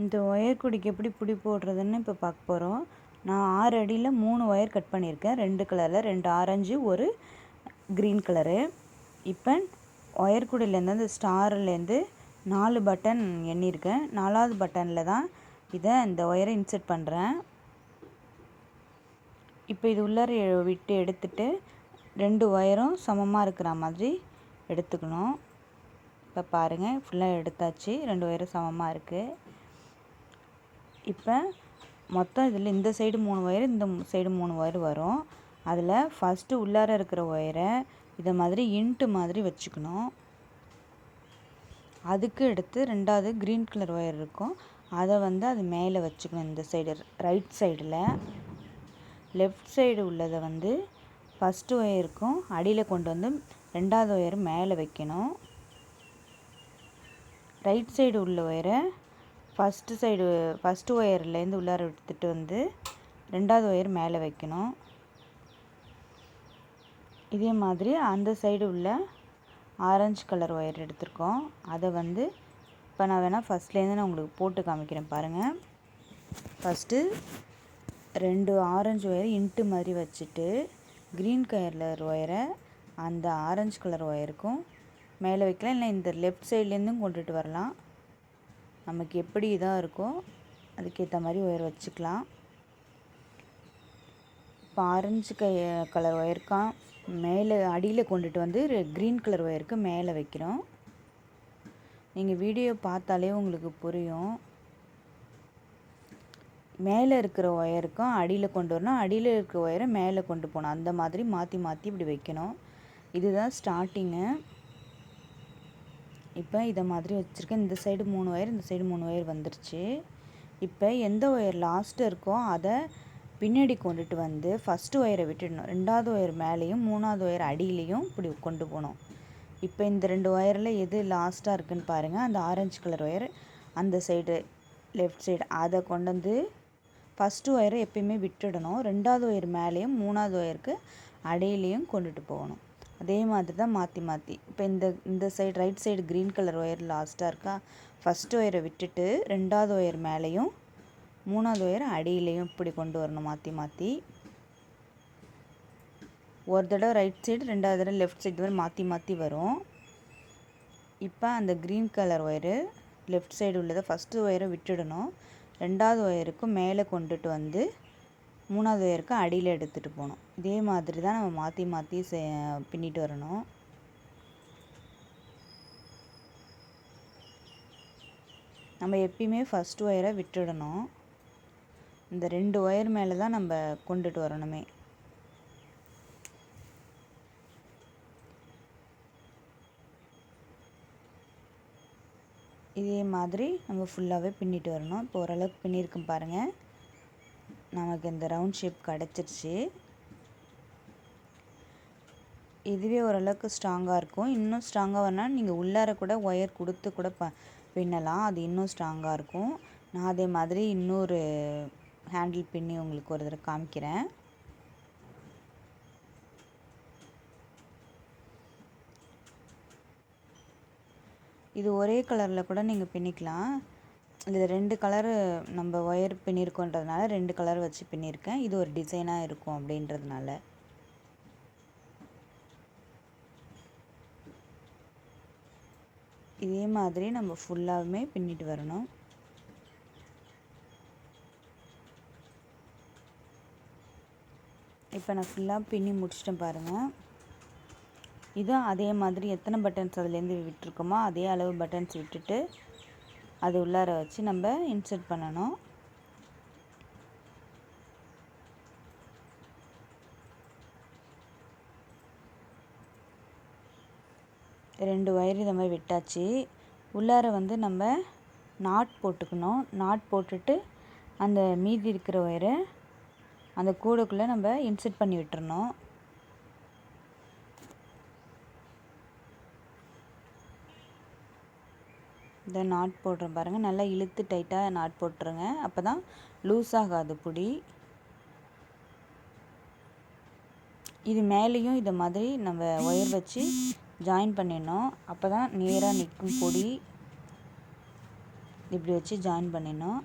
இந்த ஒயர் குடிக்கு எப்படி பிடி போடுறதுன்னு இப்போ பார்க்க போகிறோம் நான் ஆறு அடியில் மூணு ஒயர் கட் பண்ணியிருக்கேன். ரெண்டு கலரில் ரெண்டு ஆரஞ்சு ஒரு க்ரீன் கலரு இப்போ ஒயர் கூடையிலேருந்து அந்த ஸ்டார்லேருந்து நாலு பட்டன் எண்ணியிருக்கேன். நாலாவது பட்டனில் தான் இதை இந்த ஒயரை இன்செர்ட் பண்ணுறேன் இப்போ இது உள்ளார விட்டு எடுத்துட்டு ரெண்டு ஒயரும் சமமாக இருக்கிற மாதிரி எடுத்துக்கணும். இப்போ பாருங்கள் ஃபுல்லாக எடுத்தாச்சு. ரெண்டு ஒயரும் சமமாக இருக்குது இப்போ மொத்தம் இதில் இந்த சைடு மூணு ஒயர் இந்த சைடு மூணு ஒயர் வரும். அதில் ஃபஸ்ட்டு உள்ளார இருக்கிற ஒயரை இதை மாதிரி இன்ட்டு மாதிரி வச்சுக்கணும். அதுக்கு எடுத்து ரெண்டாவது க்ரீன் கலர் ஒயர் இருக்கும். அதை வந்து அது மேலே வச்சுக்கணும் இந்த சைடு ரைட் சைடில் லெஃப்ட் சைடு உள்ளதை வந்து ஃபஸ்ட்டு ஒயருக்கும் அடியில் கொண்டு வந்து ரெண்டாவது ஒயர் மேலே வைக்கணும். ரைட் சைடு உள்ள ஒயரை ஃபஸ்ட்டு சைடு ஃபஸ்ட்டு ஒயர்லேருந்து உள்ளார எடுத்துகிட்டு வந்து ரெண்டாவது ஒயர் மேலே வைக்கணும். இதே மாதிரி அந்த சைடு உள்ள ஆரஞ்சு கலர் ஒயர் எடுத்திருக்கோம். அதை வந்து இப்போ நான் வேணால் ஃபஸ்ட்லேருந்து நான் உங்களுக்கு போட்டு காமிக்கிறேன் பாருங்கள் ஃபஸ்ட்டு ரெண்டு ஆரஞ்சு ஒயர் இன்ட்டு மாதிரி வச்சுட்டு க்ரீன் கலர் ஒயரை அந்த ஆரஞ்சு கலர் ஒயருக்கும் மேலே வைக்கலாம். இல்லை இந்த லெஃப்ட் சைட்லேருந்தும் கொண்டுட்டு வரலாம். நமக்கு எப்படி இதாக இருக்கோ அதுக்கேற்ற மாதிரி ஒயர் வச்சுக்கலாம். இப்போ ஆரஞ்சு க கலர் ஒயருக்கான் மேலே அடியில் கொண்டுட்டு வந்து க்ரீன் கலர் ஒயருக்கு மேலே வைக்கிறோம். நீங்கள் வீடியோ பார்த்தாலே உங்களுக்கு புரியும். மேலே இருக்கிற ஒயருக்கும் அடியில் கொண்டு வரணும். அடியில் இருக்கிற ஒயரை மேலே கொண்டு போகணும். அந்த மாதிரி மாற்றி மாற்றி இப்படி வைக்கணும். இதுதான் ஸ்டார்டிங்கு. இப்போ இதை மாதிரி வச்சுருக்கேன். இந்த சைடு மூணு ஒயர் இந்த சைடு மூணு ஒயர் வந்துருச்சு. இப்போ எந்த ஒயர் லாஸ்ட்டு இருக்கோ அதை பின்னாடி கொண்டுட்டு வந்து ஃபஸ்ட்டு ஒயரை விட்டுடணும். ரெண்டாவது ஒயர் மேலேயும் மூணாவது ஒயர் அடியிலையும் இப்படி கொண்டு போகணும். இப்போ இந்த ரெண்டு ஒயரில் எது லாஸ்ட்டாக இருக்குன்னு பாருங்கள் அந்த ஆரஞ்சு கலர் ஒயர் அந்த சைடு லெஃப்ட் சைடு அதை கொண்டு வந்து ஃபஸ்ட்டு ஒயரை எப்பயுமே விட்டுடணும். ரெண்டாவது ஒயர் மேலேயும் மூணாவது ஒயருக்கு அடையிலையும் கொண்டுட்டு போகணும். அதே மாதிரி தான் மாற்றி மாற்றி இப்போ இந்த இந்த side right side green colour wire லாஸ்ட்டாக இருக்கா? ஃபஸ்ட் ஒயரை விட்டுட்டு ரெண்டாவது ஒயர் மேலேயும் மூணாவது ஒயர் அடியிலையும் இப்படி கொண்டு வரணும் மாற்றி மாற்றி ஒரு தடவை ரைட் சைடு ரெண்டாவது தடவை லெஃப்ட் சைடு வரை மாற்றி மாற்றி வரும். இப்போ அந்த green colour wire left side உள்ளதை ஃபஸ்ட்டு ஒயரை விட்டுடணும். ரெண்டாவது ஒயருக்கும் மேலே கொண்டுட்டு வந்து மூணாவது ஒயருக்கு அடியில் எடுத்துகிட்டு போகணும். இதே மாதிரி தான் நம்ம மாற்றி மாற்றி செ பின்னிட்டு வரணும். நம்ம எப்பயுமே ஃபஸ்ட் ஒயரை விட்டுடணும். இந்த ரெண்டு ஒயர் மேலே தான் நம்ம கொண்டுட்டு வரணுமே. இதே மாதிரி நம்ம ஃபுல்லாகவே பின்னிட்டு வரணும். இப்போ ஓரளவுக்கு பின்னியிருக்கும் பாருங்கள் நமக்கு இந்த ரவுண்ட் ஷேப் கிடச்சிருச்சு. இதுவே ஓரளவுக்கு ஸ்ட்ராங்காக இருக்கும். இன்னும் ஸ்ட்ராங்காக வரணும்னா நீங்கள் உள்ளார கூட ஒயர் கொடுத்து கூட ப பின்னலாம். அது இன்னும் ஸ்ட்ராங்காக இருக்கும். நான் அதே மாதிரி இன்னொரு ஹேண்டில் பின்னி உங்களுக்கு ஒரு தடவை காமிக்கிறேன். இது ஒரே கலரில் கூட நீங்கள் பின்னிக்கலாம். இதில் ரெண்டு கலரு நம்ம ஒயர் பின்னிருக்கோன்றதுனால ரெண்டு கலர் வச்சு பின்னியிருக்கேன் இது ஒரு டிசைனாக இருக்கும் அப்படின்றதுனால. இதே மாதிரி நம்ம ஃபுல்லாகவுமே பின்னிட்டு வரணும். இப்போ நான் ஃபுல்லாக பின்னி முடிச்சிட்டேன் பாருங்கள் இதுவும் அதே மாதிரி எத்தனை பட்டன்ஸ் அதுலேருந்து விட்டுருக்கோமோ அதே அளவு பட்டன்ஸ் விட்டுட்டு அது உள்ளார வச்சு நம்ம இன்சர்ட் பண்ணணும். ரெண்டு ஒயர் இதை மாதிரி விட்டாச்சு. உள்ளார வந்து நம்ம நாட் போட்டுக்கணும். நாட் போட்டுட்டு அந்த மீதி இருக்கிற ஒயரை அந்த கூடைக்குள்ளே நம்ம இன்செர்ட் பண்ணி விட்டுறணும். இந்த நாட் போடுறேன் பாருங்கள் நல்லா இழுத்து டைட்டாக நாட் போட்டுருங்க. அப்போ தான் லூஸ் ஆகாது பிடி. இது மேலேயும் இதை மாதிரி நம்ம ஒயர் வச்சு ஜாயின் பண்ணிடணும் அப்போ தான் நேராக நிற்கும் பொடி இப்படி வச்சு ஜாயின் பண்ணிடணும்